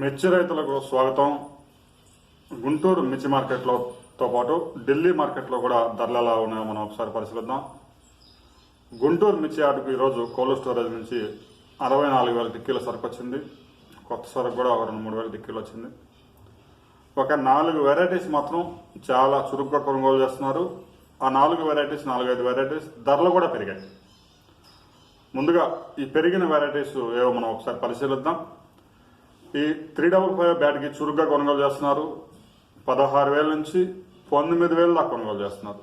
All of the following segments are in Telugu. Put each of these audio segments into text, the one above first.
మిర్చి రైతులకు స్వాగతం. గుంటూరు మిర్చి మార్కెట్లోతో పాటు ఢిల్లీ మార్కెట్లో కూడా ధరలు ఎలా ఉన్నాయో మనం ఒకసారి పరిశీలిద్దాం. గుంటూరు మిర్చి ఆటకు ఈరోజు కోల్డ్ స్టోరేజ్ నుంచి అరవై నాలుగు వేల టిక్కీల సరుకు వచ్చింది. కొత్త సరుకు కూడా ఒక రెండు మూడు వేల దిక్కీలు వచ్చింది. ఒక నాలుగు వెరైటీస్ మాత్రం చాలా చురుగ్గా కొనుగోలు చేస్తున్నారు. ఆ నాలుగు వెరైటీస్ నాలుగైదు వెరైటీస్ ధరలు కూడా పెరిగాయి. ముందుగా ఈ పెరిగిన వెరైటీస్ ఏవో మనం ఒకసారి పరిశీలిద్దాం. ఈ త్రీ డబుల్ ఫైవ్ బ్యాట్కి చురుగ్గా కొనుగోలు చేస్తున్నారు. పదహారు వేల నుంచి పంతొమ్మిది వేలు దాకా కొనుగోలు చేస్తున్నారు.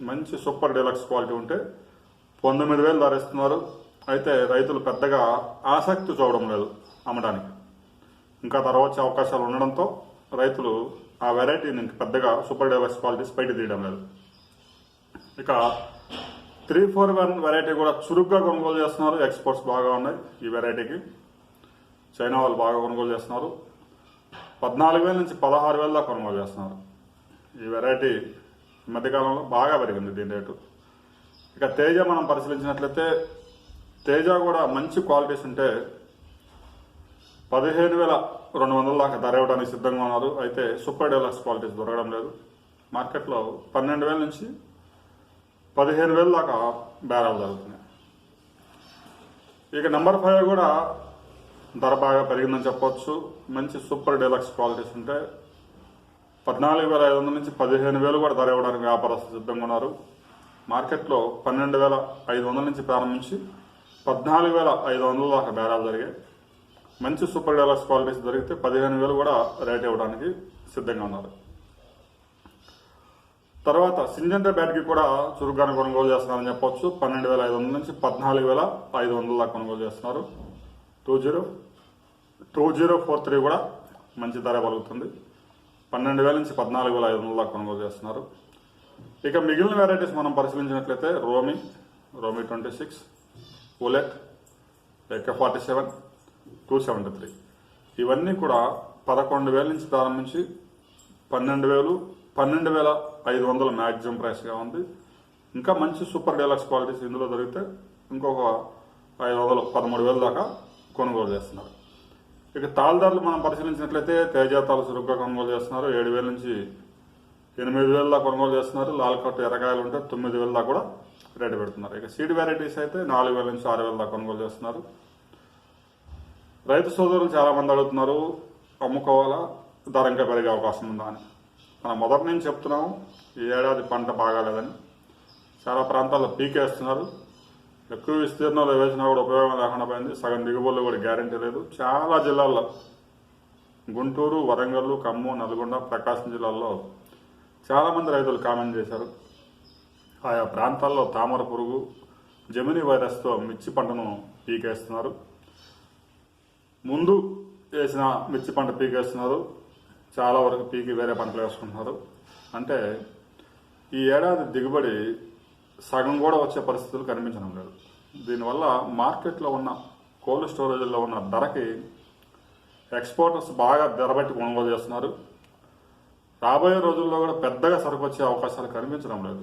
మంచి సూపర్ డీలక్స్ క్వాలిటీ ఉంటే పంతొమ్మిది వేలు ధరిస్తున్నారు. అయితే రైతులు పెద్దగా ఆసక్తి చూడడం లేదు అమ్మడానికి. ఇంకా తర్వాత అవకాశాలు ఉండడంతో రైతులు ఆ వెరైటీని పెద్దగా సూపర్ డీలక్స్ క్వాలిటీస్ బయట తీయడం లేదు. ఇక త్రీ ఫోర్ వన్ వెరైటీ కూడా చురుగ్గా కొనుగోలు చేస్తున్నారు. ఎక్స్పోర్ట్స్ బాగా ఉన్నాయి ఈ వెరైటీకి. చైనా వాళ్ళు బాగా కొనుగోలు చేస్తున్నారు. పద్నాలుగు వేల నుంచి పదహారు వేల దాకా కొనుగోలు చేస్తున్నారు. ఈ వెరైటీ ఈ మధ్యకాలంలో బాగా పెరిగింది దీని రేటు. ఇక తేజ మనం పరిశీలించినట్లయితే తేజ కూడా మంచి క్వాలిటీస్ ఉంటే పదిహేను వేల రెండు వందల దాకా ధర ఇవ్వడానికి సిద్ధంగా ఉన్నారు. అయితే సూపర్ డెలక్స్ క్వాలిటీస్ దొరకడం లేదు. మార్కెట్లో పన్నెండు వేల నుంచి పదిహేను వేల దాకా బేరాలు జరుగుతున్నాయి. ఇక నెంబర్ ఫైవ్ కూడా ధర బాగా పెరిగిందని చెప్పొచ్చు. మంచి సూపర్ డీలక్స్ క్వాలిటీస్ ఉంటాయి పద్నాలుగు వేల ఐదు వందల నుంచి పదిహేను వేలు కూడా ధర ఇవ్వడానికి వ్యాపారస్తులు సిద్ధంగా ఉన్నారు. మార్కెట్లో పన్నెండు వేల ఐదు వందల నుంచి ప్రారంభించి పద్నాలుగు వేల ఐదు వందల దాకా బేరాలు జరిగాయి. మంచి సూపర్ డీలక్స్ క్వాలిటీస్ దొరికితే పదిహేను వేలు కూడా రేట్ ఇవ్వడానికి సిద్ధంగా ఉన్నారు. తర్వాత సింజంటా బ్యాట్కి కూడా చురుగ్గానే కొనుగోలు చేస్తున్నారని చెప్పొచ్చు. పన్నెండు వేల ఐదు వందల నుంచి పద్నాలుగు వేల ఐదు వందల దాకా కొనుగోలు చేస్తున్నారు. Two zero two zero four three కూడా మంచి ధర పలుకుతుంది. పన్నెండు వేల నుంచి పద్నాలుగు వేల ఐదు వందల దాకా కొనుగోలు చేస్తున్నారు. ఇక మిగిలిన వెరైటీస్ మనం పరిశీలించినట్లయితే రోమి రోమి ట్వంటీ సిక్స్ బులెట్ ఎక్క forty seven two seventy three. ఇవన్నీ కూడా పదకొండు వేల నుంచి ప్రారంభించి పన్నెండు వేలు పన్నెండు వేల ఐదు వందల మ్యాక్సిమం ప్రైస్గా ఉంది. ఇంకా మంచి సూపర్ డీలక్స్ క్వాలిటీస్ ఇందులో దొరికితే ఇంకొక ఐదు వందలు పదమూడు వేలు దాకా కొనుగోలు చేస్తున్నారు. ఇక తాళదారులు మనం పరిశీలించినట్లయితే తేజ తాలు చురుగ్గా కొనుగోలు చేస్తున్నారు. ఏడు వేల నుంచి ఎనిమిది వేల దాకా కొనుగోలు చేస్తున్నారు. లాల్ కట్టు ఎర్రకాయలు ఉంటే తొమ్మిది వేల దాకా కూడా రేటు పెడుతున్నారు. ఇక సీడ్ వెరైటీస్ అయితే నాలుగు వేల నుంచి ఆరు వేల దాకా కొనుగోలు చేస్తున్నారు. రైతు సోదరులు చాలామంది అడుగుతున్నారు అమ్ముకోవాలా? ధర ఇంకా పెరిగే అవకాశం ఉందా అని. మనం మొదటి నుంచి చెప్తున్నాము ఈ ఏడాది పంట బాగాలేదని. చాలా ప్రాంతాల్లో పీకేస్తున్నారు. ఎక్కువ విస్తీర్ణంలో వేసినా కూడా ఉపయోగం లేకుండా పోయింది సగం దిగుబడులు కూడా గ్యారంటీ లేదు చాలా జిల్లాల్లో గుంటూరు వరంగల్ ఖమ్మం నల్గొండ ప్రకాశం జిల్లాల్లో చాలామంది రైతులు కామెంట్ చేశారు. ఆయా ప్రాంతాల్లో తామర పురుగు జమిని వైరస్తో మిర్చి పంటను పీకేస్తున్నారు. ముందు వేసిన మిర్చి పంట పీకేస్తున్నారు. చాలా వరకు పీకి వేరే పంటలు వేసుకుంటున్నారు. అంటే ఈ ఏడాది దిగుబడి సగం కూడా వచ్చే పరిస్థితులు కనిపించడం లేదు. దీనివల్ల మార్కెట్లో ఉన్న కోల్డ్ స్టోరేజ్లో ఉన్న ధరకి ఎక్స్పోర్టర్స్ బాగా ధరబట్టి కొనుగోలు చేస్తున్నారు. రాబోయే రోజుల్లో కూడా పెద్దగా సరుకు వచ్చే అవకాశాలు కనిపించడం లేదు.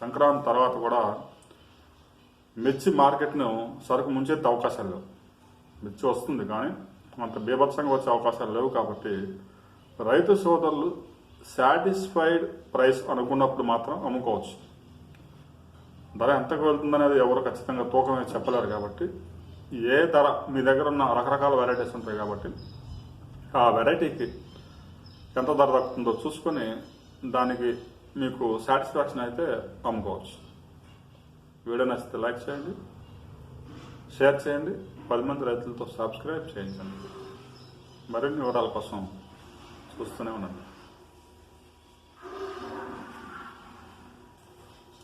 సంక్రాంతి తర్వాత కూడా మిర్చి మార్కెట్ను సరుకు ముంచెత్తే అవకాశాలు లేవు. మిర్చి వస్తుంది కానీ అంత బీభత్సంగా వచ్చే అవకాశాలు లేవు కాబట్టి రైతు సోదరులు సాటిస్ఫైడ్ ప్రైస్ అనుకున్నప్పుడు మాత్రం అమ్ముకోవచ్చు. ధర ఎంతకు వెళ్తుందనేది ఎవరు ఖచ్చితంగా తూకం చెప్పలేరు కాబట్టి ఏ ధర మీ దగ్గర ఉన్న రకరకాల వెరైటీస్ ఉంటాయి కాబట్టి ఆ వెరైటీకి ఎంత ధర దక్కుతుందో చూసుకొని దానికి మీకు సాటిస్ఫాక్షన్ అయితే అమ్ముకోవచ్చు. వీడియో నచ్చితే లైక్ చేయండి షేర్ చేయండి పది మంది రైతులతో సబ్స్క్రైబ్ చేయించండి. మరిన్ని వివరాల కోసం చూస్తూనే ఉండండి.